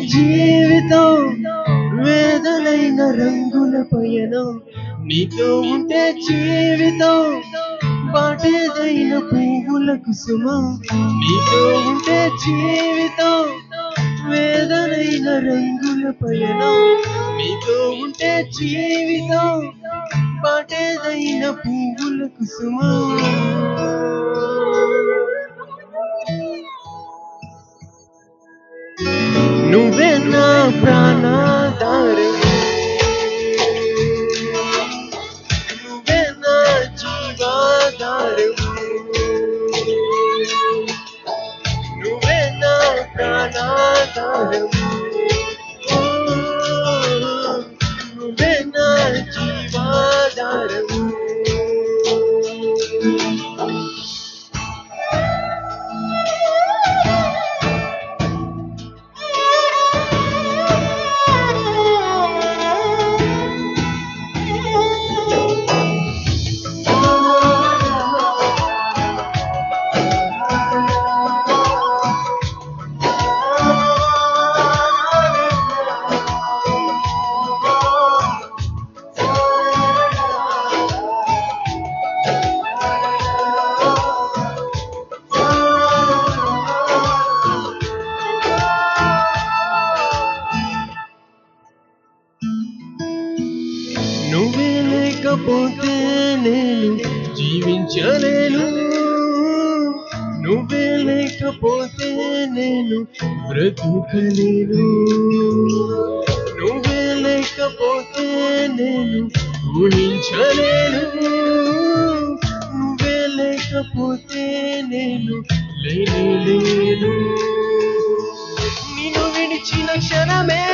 జీవితం వేదనైన రంగుల పయనం. నీతో ఉంటే జీవితం పాటేదైన పువ్వుల కుసుమం నీతో ఉంటే జీవితం వేదనైన రంగుల పయనం. నీతో ఉంటే జీవితం పాటేదైన పువ్వుల కుసుమం నువ్వే నా ప్రాణాధారం నేను జీవించలేను. నువ్వే లేకపోతే నేను బ్రతుకలేను. నువ్వే లేకపోతే నేను ఊహించలేను. నువ్వే లేకపోతే నేను లేను నిన్ను విడిచిన క్షణమే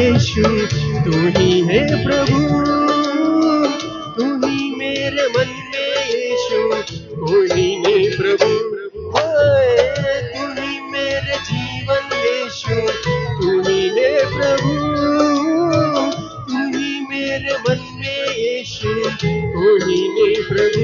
यीशु तू ही है प्रभु। तू ही मेरे मन में यीशु। कोई नहीं प्रभु। ओए, तू ही मेरे जीवन यीशु। तू ही है प्रभु। तू ही मेरे मन में यीशु। कोई नहीं प्रभु।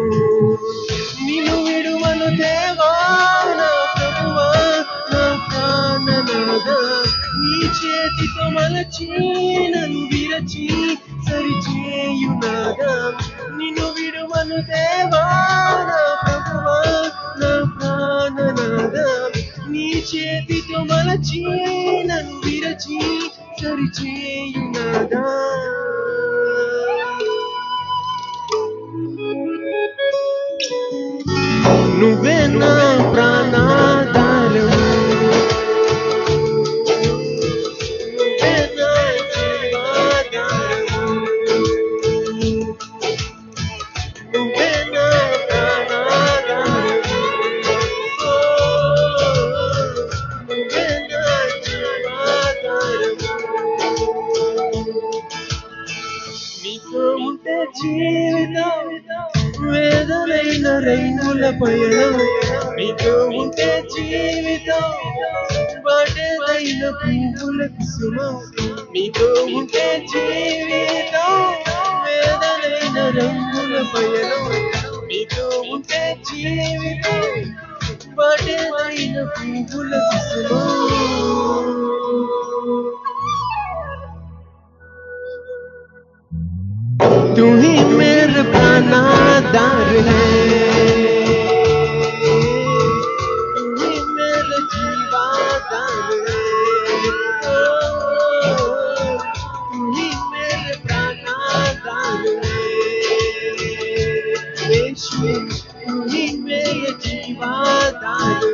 విరచి నన్ను విరచి సరిచేయునాదా నిన్ను విడువను దేవా నా ప్రభువా నా ప్రాణనాథ నీ చేతితో మలచి నన్ను విరచి సరిచేయునాదా నువ్వే నా పయనం నీతో ఉంటే జీవితం బడదైన పువ్వుల కుసుమం నీతో ఉంటే జీవితం వేదనైన రంగుల పయనం నీతో ఉంటే జీవితం బడదైన పువ్వుల కుసుమం తుణి die.